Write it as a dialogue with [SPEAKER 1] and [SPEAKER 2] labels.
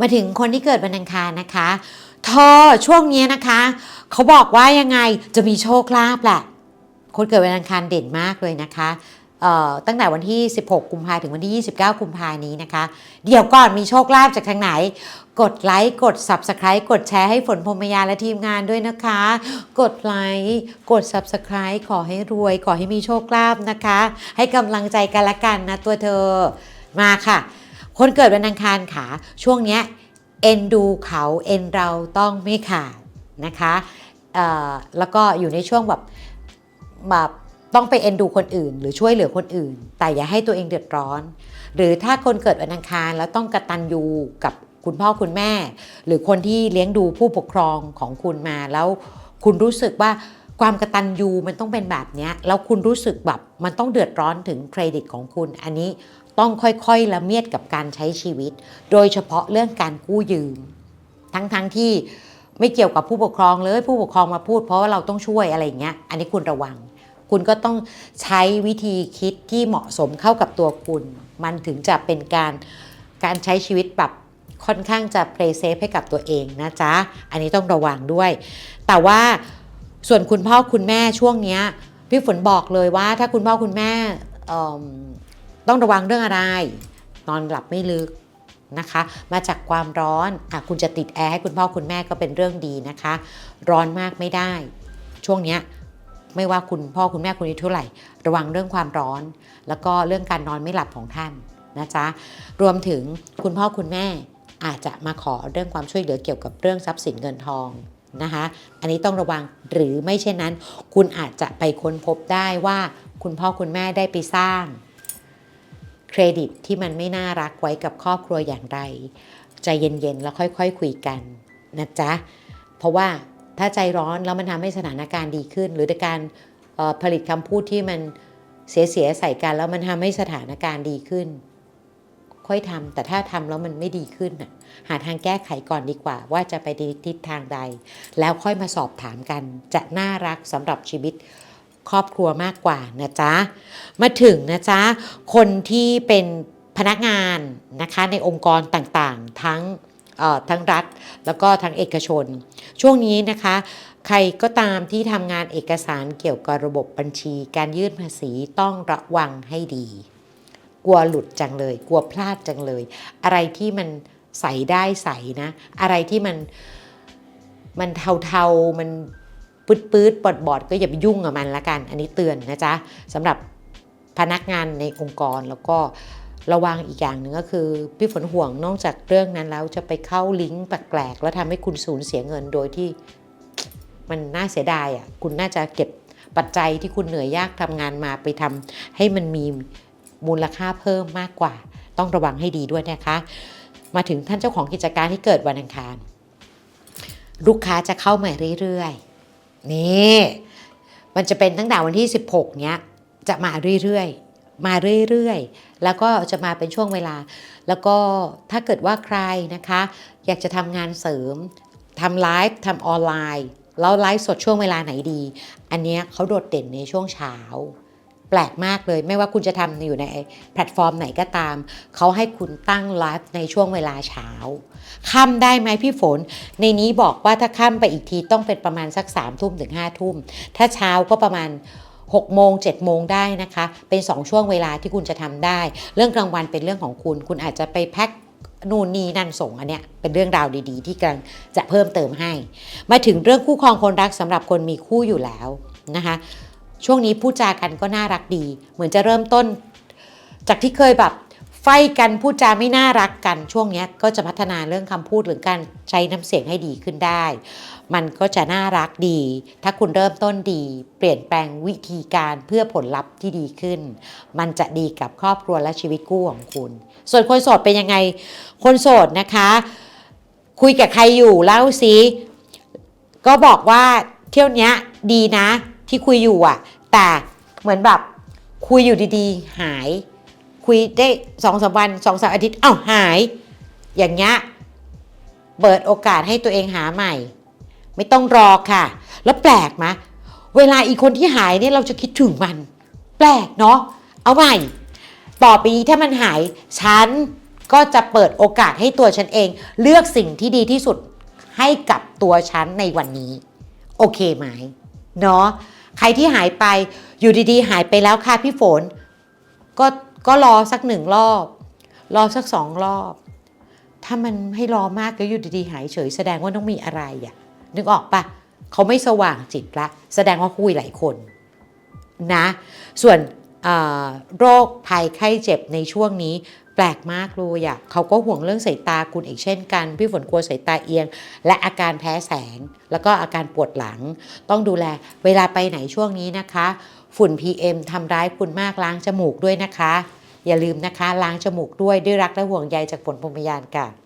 [SPEAKER 1] มาถึงคนที่เกิดวันอังคารนะคะเธอช่วงนี้นะคะ เขาบอกว่ายังไงจะมีโชคลาภแหละ คนเกิดวันอังคารเด่นมากเลยนะคะตั้งแต่วันที่ 16 กุมภาถึงวันที่ 29 กุมภานี้นะคะ เดี๋ยวก่อนมีโชคลาภจากทางไหน กดไลค์ กด Subscribe กดแชร์ให้ฝนพรมยาและทีมงานด้วยนะคะ กดไลค์ กด Subscribe ขอให้รวย ขอให้มีโชคลาภนะคะ ให้กำลังใจกันละกันนะตัวเธอ มาค่ะ คนเกิดวันอังคารค่ะ ช่วงเนี้ยเอ็นดูเขาเอ็นเราต้องไม่ขาดนะคะแล้วก็อยู่ในช่วงแบบแบบต้องไปเอ็นดูคนอื่น หรือช่วยเหลือคนอื่น แต่อย่าให้ตัวเองเดือดร้อน หรือถ้าคนเกิดวันอังคารแล้วต้องกระตันยูกับคุณพ่อคุณแม่ หรือคนที่เลี้ยงดูผู้ปกครองของคุณมาแล้วคุณรู้สึกว่า ความกระตันยูมันต้องเป็นแบบนี้แล้วคุณรู้สึกแบบมันต้องเดือดร้อนถึงเครดิตของคุณ อันนี้ต้องค่อยๆละเมียดกับการใช้ชีวิต โดยเฉพาะเรื่องการกู้ยืม ทั้งๆที่ไม่เกี่ยวกับผู้ปกครองเลยผู้ปกครองมาพูดเพราะว่าเราต้องช่วยอะไรอย่างเงี้ย อันนี้คุณระวัง คุณก็ต้องใช้วิธีคิดที่เหมาะสมเข้ากับตัวคุณ มันถึงจะเป็นการการใช้ชีวิตแบบค่อนข้างจะเพลย์เซฟให้กับตัวเองนะจ๊ะ อันนี้ต้องระวังด้วย แต่ว่า ส่วนคุณพ่อคุณแม่ช่วงนี้พี่ฝนบอกเลยว่า ถ้าคุณพ่อคุณแม่ต้องระวังเรื่องอะไร นอนหลับไม่ลึกนะคะ มาจากความร้อนอคุณจะติดแอร์ให้คุณพ่อคุณแม่ก็เป็นเรื่องดีนะคะ ร้อนมากไม่ได้ ช่วงนี้ไม่ว่าคุณพ่อคุณแม่คุณอายุเท่าไหร่ ระวังเรื่องความร้อน แล้วก็เรื่องการนอนไม่หลับของท่านนะจ๊ะรวมถึงคุณพ่อคุณแม่อาจจะมาขอเรื่องความช่วยเหลือเกี่ยวกับเรื่องทรัพย์สินเงินทอง นะคะ อันนี้ต้องระวังหรือไม่เช่นนั้น คุณอาจจะไปค้นพบได้ว่าคุณพ่อคุณแม่ได้ไปสร้าง เครดิตที่มันไม่น่ารักไว้กับครอบครัวอย่างไรใจเย็นๆ แล้วค่อยๆคคุยกันนะจ๊ะ เพราะว่าถ้าใจร้อนแล้วมันทำให้สถานการณ์ดีขึ้น หรือการผลิตคำพูดที่มันเสียๆใส่กันแล้วมันทำให้สถานการณ์ดีขึ้น ค่อยทำแต่ถ้าทำแล้วมันไม่ดีขึ้นน่ะหาทางแก้ไขก่อนดีกว่า ว่าจะไปในทิศทางใด แล้วค่อยมาสอบถามกัน จะน่ารักสำหรับชีวิตครอบครัวมากกว่านะจ๊ะ มาถึงนะจ๊ะ คนที่เป็นพนักงานนะคะในองค์กรต่างๆ ทั้งเอ่อทั้งรัฐแล้วก็ทั้งเอกชน ช่วงนี้นะคะ ใครก็ตามที่ทำงานเอกสารเกี่ยวกับระบบบัญชี การยื่นภาษีต้องระวังให้ดี กลัวหลุดจังเลย กลัวพลาดจังเลย อะไรที่มันใส่ได้ใส่นะ อะไรที่มันมันเทาๆมันปืดปืดบอดบอดก็อย่าไปยุ่งกับมันละกัน อันนี้เตือนนะจ๊ะสำหรับพนักงานในองค์กรแล้วก็ระวังอีกอย่างหนึ่งก็คือพี่ฝนห่วงนอกจากเรื่องนั้นแล้วจะไปเข้าลิงก์แปลกๆแล้วทำให้คุณสูญเสียเงินโดยที่มันน่าเสียดายอะคุณน่าจะเก็บปัจจัยที่คุณเหนื่อยยากทำงานมาไปทำให้มันมี มูลค่าเพิ่มมากกว่า ต้องระวังให้ดีด้วยนะคะ มาถึงท่านเจ้าของกิจการที่เกิดวันอังคาร ลูกค้าจะเข้ามาเรื่อยๆ นี่ มันจะเป็นตั้งแต่วันที่ 16 เนี้ย จะมาเรื่อยๆ มาเรื่อยๆ แล้วก็จะมาเป็นช่วงเวลา แล้วก็ถ้าเกิดว่าใครนะคะ อยากจะทำงานเสริมทำไลฟ์ทำออนไลน์ แล้วไลฟ์สดช่วงเวลาไหนดี อันเนี้ยเขาโดดเด่นในช่วงเช้า แปลกมากเลย ไม่ว่าคุณจะทำอยู่ในแพลตฟอร์มไหนก็ตาม เขาให้คุณตั้งไลฟ์ในช่วงเวลาเช้าค่ำได้ไหมพี่ฝน ในนี้บอกว่าถ้าค่ำไปอีกทีต้องเป็นประมาณสัก3ามทุ่มถึง5้าทุ่ม ถ้าเช้าก็ประมาณ6โมง7โมงได้นะคะ เป็น 2 ช่วงเวลาที่คุณจะทำได้ เรื่องกลางวันเป็นเรื่องของคุณ คุณอาจจะไปแพ็คนู่นนี่นั่นส่งอันเนี้ยเป็นเรื่องราวดีๆ ที่กำลังจะเพิ่มเติมให้ มาถึงเรื่องคู่ครองคนรักสำหรับคนมีคู่อยู่แล้วนะคะ ช่วงนี้พูดจากันก็น่ารักดี เหมือนจะเริ่มต้น จากที่เคยแบบไฟกันพูดจาไม่น่ารักกันช่วงนี้ก็จะพัฒนาเรื่องคำพูดหรือการใช้น้ำเสียงให้ดีขึ้นได้ มันก็จะน่ารักดี ถ้าคุณเริ่มต้นดี เปลี่ยนแปลงวิธีการเพื่อผลลัพธ์ที่ดีขึ้น มันจะดีกับครอบครัวและชีวิตคู่ของคุณ ส่วนคนโสดเป็นยังไง คนโสดนะคะ คุยกับใครอยู่เล่าซิก็บอกว่าเที่ยวนี้ดีนะ ที่คุยอยู่อะแต่เหมือนแบบคุยอยู่ดีๆ หาย คุยได้สองสามวันสองสามอาทิตย์เอ้าหาย อย่างเงี้ยเปิดโอกาสให้ตัวเองหาใหม่ ไม่ต้องรอค่ะ แล้วแปลกไหมเวลาอีกคนที่หายเนี่ยเราจะคิดถึงมัน แปลกเนาะเอาใหม่ต่อไปนี้ถ้ามันหายฉันก็จะเปิดโอกาสให้ตัวฉันเอง เลือกสิ่งที่ดีที่สุดให้กับตัวฉันในวันนี้ โอเคไหมเนาะ ใครที่หายไปอยู่ดีๆ หายไปแล้วค่ะพี่ฝน ก็ก็รอสักหนึ่งรอบ รอสักสองรอบ ถ้ามันให้รอมากแล้วอยู่ดีๆ หายเฉย แสดงว่าต้องมีอะไรอะ่ะนึกออกปะเขาไม่สว่างจิตละ แสดงว่าคุยหลายคนนะ ส่วนโรคภัยไข้เจ็บในช่วงนี้ แปลกมากเลยอะเขาก็ห่วงเรื่องสายตาคุณอีกเช่นกัน พี่ฝนกลัวสายตาเอียง และอาการแพ้แสง แล้วก็อาการปวดหลัง ต้องดูแลเวลาไปไหนช่วงนี้นะคะ ฝุ่น PM ทำร้ายคุณมากล้างจมูกด้วยนะคะ อย่าลืมนะคะล้างจมูกด้วยด้วยรักและห่วงใยจากฝนพรมยานค่ะ